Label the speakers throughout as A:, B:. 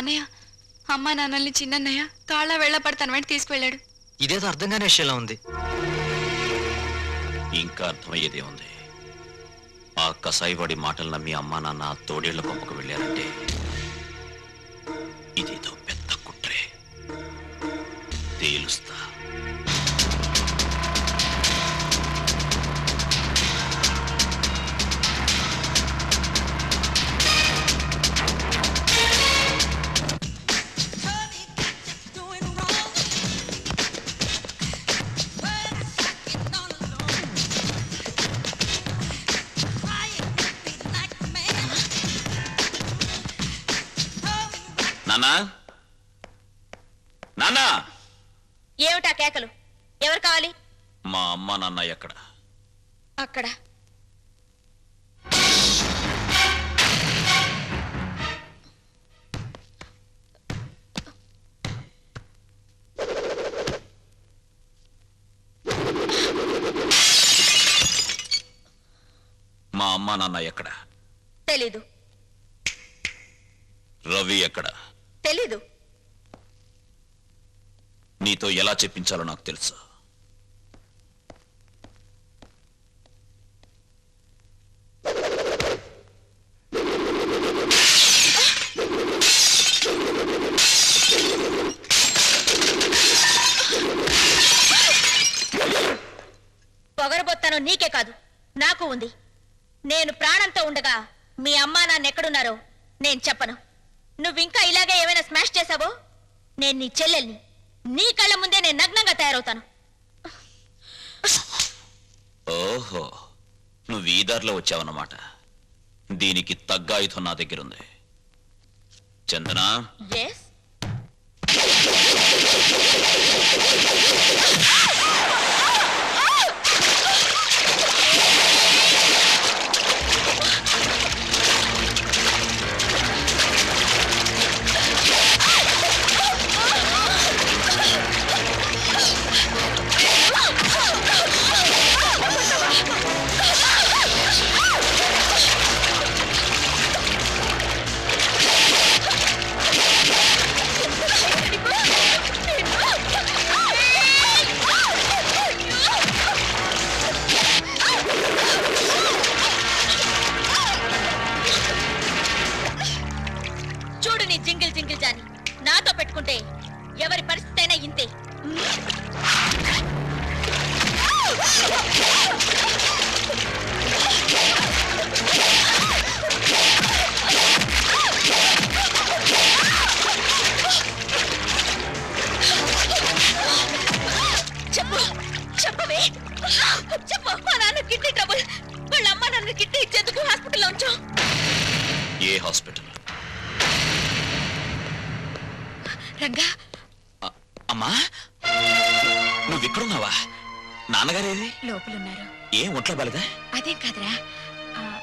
A: అన్నయ్య అమ్మ నాన్నల్ని చిన్నన్నయ్య తాళ్ళ వెళ్ళ పడతాను వెంట తీసుకువెళ్ళాడు.
B: ఇదేదో అర్థం కాని విషయంలో ఉంది.
C: ఇంకా అర్థమయ్యేదే ఉంది. ఆ కసాయివాడి మాటలు నమ్మి అమ్మా నాన్న తోడేళ్ళ పంపకు వెళ్ళారంటే ఇదేదో పెద్ద కుట్రే. తేలుస్తా. నాన్నా? నాన్నా?
D: ఏమిటా కేకలు? ఎవరు కావాలి?
C: మా అమ్మ నాన్న ఎక్కడ?
D: అక్కడ.
C: మా అమ్మ నాన్న ఎక్కడ?
D: తెలీదు.
C: రవి ఎక్కడ?
D: తెలీదు.
C: నీతో ఎలా చెప్పించాలో నాకు తెలుసు.
D: పొగరబొత్తాను నీకే కాదు నాకు ఉంది. నేను ప్రాణంతో ఉండగా మీ అమ్మా నాన్న ఎక్కడున్నారో నేను చెప్పను. నువ్వింకా ఇలాగే ఏమైనా స్మాష్ చేశావో? నేను నీ చెల్లెల్ని. నీ కళ్ళ ముందే నేను నగ్నంగా తయారవుతాను.
C: ఓహో నువ్వు ఈ దారిలో వచ్చావన్నమాట. దీనికి తగ్గ ఆయుధం నా దగ్గరుంది. Chandana?
D: S
C: A hospital?
A: Ranga?
C: అ- అమ్మా? నువ్వు ఇక్కడున్నావా? నాన్నగారేది?
A: లోపలున్నారు.
C: ఏ ఒంట్లో బాలేదా?
A: అదేం కాదురా. ఆ,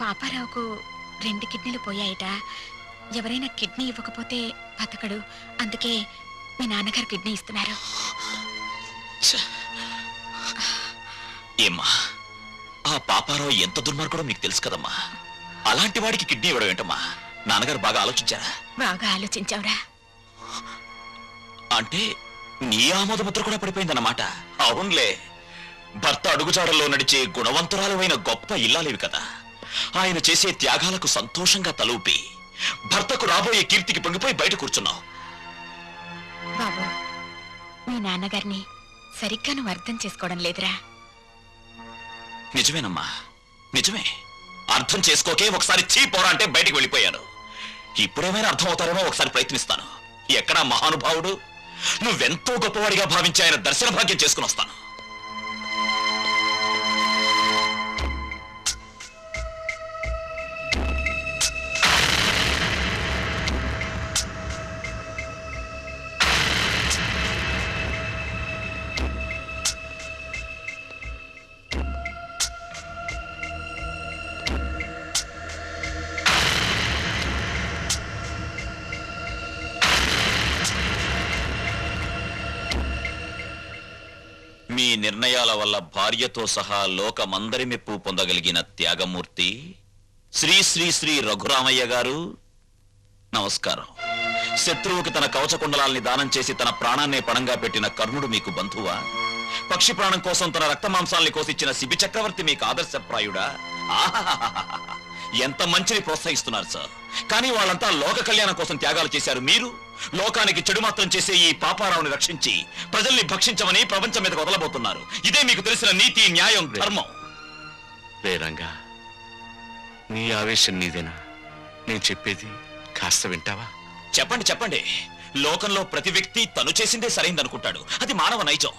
A: పాపారావుకు రెండు కిడ్నీలు పోయాయట. ఎవరైనా కిడ్నీ ఇవ్వకపోతే బతకడు. అందుకే మీ నాన్నగారు కిడ్నీ ఇస్తున్నారు.
C: ఛ. ఏమ్మా? ఆ పాపారావు ఎంత దుర్మార్గుడో మీకు తెలుసు కదమ్మా. అలాంటి వాడికి కిడ్నీ ఇవ్వడం ఏంటమ్మా? నాన్నగారు బాగా ఆలోచించారా?
A: బాగా ఆలోచించావురా.
C: అంటే నీ ఆమోదముద్ర కూడా పడిపోయిందన్నమాట. అవునులే. భర్త అడుగుజాడల్లో నడిచే గుణవంతురాలమైన గొప్ప ఇల్లాలేవి కదా. ఆయన చేసే త్యాగాలకు సంతోషంగా తలూపి భర్తకు రాబోయే కీర్తికి పొంగిపోయి బయట కూర్చున్నావు.
A: బాబు మీ నాన్నగారిని సరిగ్గా నువ్వు అర్థం చేసుకోవడం లేదురా.
C: నిజమేనమ్మా. నిజమే. అర్థం చేసుకోకే ఒకసారి చీ పోరా అంటే బయటికి వెళ్ళిపోయాను. ఇప్పుడేమైనా అర్థం అవుతారేమో ఒకసారి ప్రయత్నిస్తాను. ఎక్కడా మహానుభావుడు నువ్వెంతో గొప్పవాడిగా భావించి ఆయన దర్శన భాగ్యం చేసుకుని వస్తాను. మీ నిర్ణయాల వల్ల భార్యతో సహా లోకమందరి మెప్పు పొందగలిగిన త్యాగమూర్తి శ్రీ శ్రీ శ్రీ రఘురామయ్య గారు నమస్కారం. శత్రువుకి తన కవచ కుండలాల్ని దానం చేసి తన ప్రాణాన్నే పణంగా పెట్టిన కర్ణుడు మీకు బంధువా? పక్షి ప్రాణం కోసం తన రక్త మాంసాల్ని కోసిచ్చిన శిబి చక్రవర్తి మీకు ఆదర్శప్రాయుడా? ఎంత మంచిని ప్రోత్సహిస్తున్నారు సార్. కానీ వాళ్ళంతా లోక కళ్యాణం కోసం త్యాగాలు చేశారు మీరు? లోకానికి చెడు మాత్రం చేసే ఈ పాపారావుని రక్షించి ప్రజల్ని భక్షించమని ప్రపంచం మీదకి వదలబోతున్నారు. ఇదే మీకు తెలిసిన నీతి న్యాయం ధర్మం.
E: రే రంగా నీ ఆవేశం నీదేనా? నేను చెప్పేది కాస్త వింటావా?
C: చెప్పండి చెప్పండి. లోకంలో ప్రతి వ్యక్తి తను చేసిందే సరైందనుకుంటాడు. అది మానవ నైజం.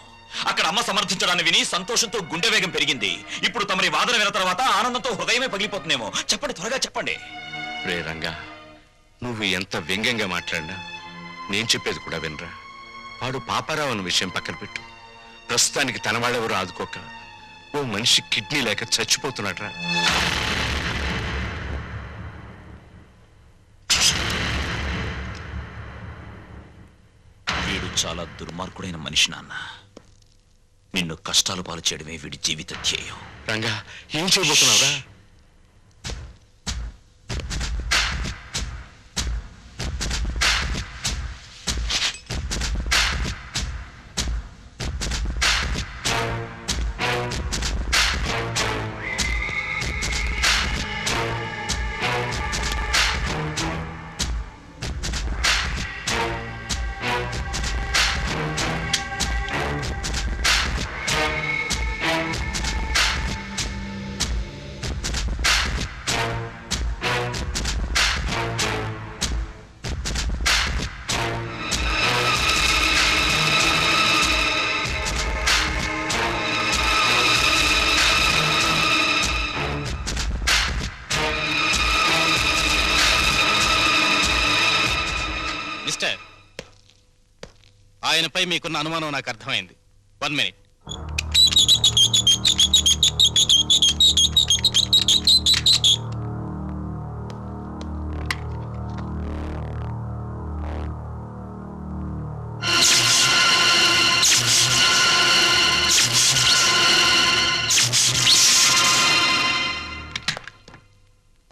C: అక్కడ అమ్మ సమర్థించడాన్ని విని సంతోషంతో గుండె వేగం పెరిగింది. ఇప్పుడు తమరి వాదన విన్న తర్వాత ఆనందంతో హృదయమే పగిలిపోతుందేమో. చెప్పండి త్వరగా చెప్పండి.
E: రే రంగా నువ్వు ఎంత వ్యంగ్యంగా మాట్లాడినా నేను చెప్పేది కూడా వినరా. వాడు పాపారావు అన్న విషయం పక్కన పెట్టు. ప్రస్తుతానికి తన వాళ్ళెవరూ ఆదుకోక ఓ మనిషి కిడ్నీ లేక చచ్చిపోతున్నాడ్రా.
C: వీడు చాలా దుర్మార్గుడైన మనిషి నాన్న. నిన్ను కష్టాలు పాలు చేయడమే వీడి జీవిత ధ్యేయం.
E: రంగా ఏం చేయబోతున్నావురా?
F: ఆయనపై మీకున్న అనుమానం నాకు అర్థమైంది. వన్ మినిట్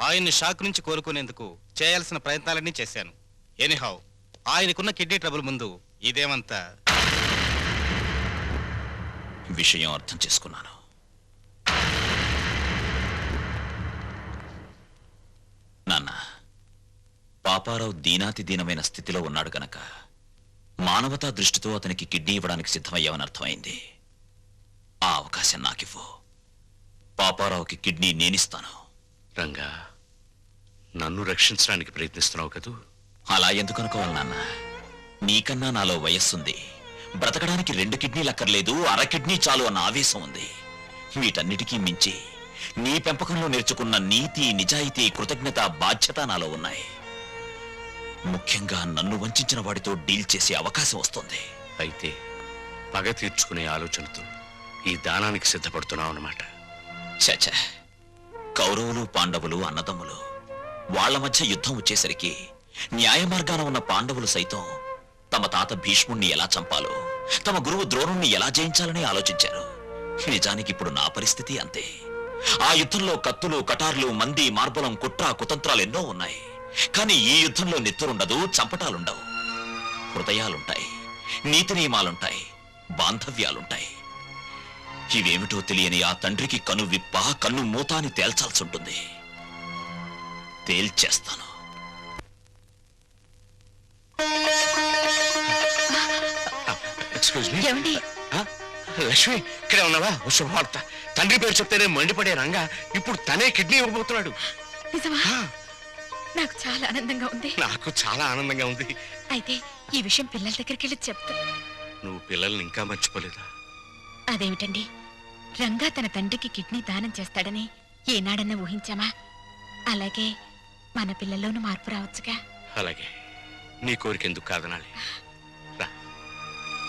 F: ఆయన్ని షాక్ నుంచి కోలుకునేందుకు చేయాల్సిన ప్రయత్నాలన్నీ చేశాను. ఎనీహౌ ఆయనకున్న కిడ్నీ ట్రబుల్ ముందు ఇదేమంతా
C: విషయం అర్థం చేసుకున్నాను. నాన్న పాపారావు దీనాతి దీనమైన స్థితిలో ఉన్నాడు గనక మానవతా దృష్టితో అతనికి కిడ్నీ ఇవ్వడానికి సిద్ధమయ్యామని అర్థమైంది. ఆ అవకాశం నాకివ్వు. పాపారావుకి కిడ్నీ నేనిస్తాను.
E: రంగా నన్ను రక్షించడానికి ప్రయత్నిస్తున్నావు కదూ?
C: అలా ఎందుకు అనుకోవాలి నాన్న? నీకన్నా నాలో వయస్సుంది. బ్రతకడానికి రెండు కిడ్నీలు అక్కర్లేదు అర కిడ్నీ చాలు అన్న ఆవేశం ఉంది. వీటన్నిటికీ మించి నీ పెంపకంలో నేర్చుకున్న నీతి నిజాయితీ కృతజ్ఞత బాధ్యత నాలో ఉన్నాయి. ముఖ్యంగా నన్ను వంచిన వాడితో డీల్ చేసే అవకాశం వస్తుంది.
E: అయితే పగ తీర్చుకునే ఆలోచనతో ఈ దానానికి సిద్ధపడుతున్నావు అన్నమాట.
C: చచ కౌరవులు పాండవులు అన్నదమ్ములు వాళ్ళ మధ్య యుద్ధం వచ్చేసరికి న్యాయ మార్గాన ఉన్న పాండవులు సైతం తమ తాత భీష్ముణ్ణి ఎలా చంపాలో తమ గురువు ద్రోణుణ్ణి ఎలా జయించాలని ఆలోచించారు? నిజానికి ఇప్పుడు నా పరిస్థితి అంతే. ఆ యుద్ధంలో కత్తులు కటార్లు మంది మార్బలం కుట్ర కుతంత్రాలు ఎన్నో ఉన్నాయి. కానీ ఈ యుద్ధంలో నెత్తురుండదు చంపటాలుండవు. హృదయాలుంటాయి నీతి నియమాలుంటాయి బాంధవ్యాలుంటాయి. ఇవేమిటో తెలియని ఆ తండ్రికి కను విప్ప కన్ను మూతాని తేల్చాల్సి ఉంటుంది తేల్చేస్తాను.
E: ఎక్స్క్యూజ్ మీ
A: ఏమండి?
E: లక్ష్మి ఇక్కడే ఉన్నావా? ఓ శుభవార్త. తండ్రి పేరు చెప్తేనే మండిపడే రంగా. ఇప్పుడు తనే కిడ్నీ ఇవ్వబోతున్నాడు.
A: నిజమా?
E: ఆ,
A: నాకు చాలా ఆనందంగా ఉంది.
E: నాకు చాలా ఆనందంగా ఉంది.
A: అయితే ఈ విషయం పిల్లల దగ్గరికి వెళ్ళి చెప్తా.
E: నువ్వు పిల్లల్ని ఇంకా మర్చిపోలేదా?
A: అదేమిటండి? రంగా తన తండ్రికి కిడ్నీ దానం చేస్తాడని ఏనాడన్నా ఊహించామా? అలాగే మన పిల్లల్లోనూ మార్పు రావచ్చుగా.
E: అలాగే. నీ కోరిక ఎందుకు కాదనాలి?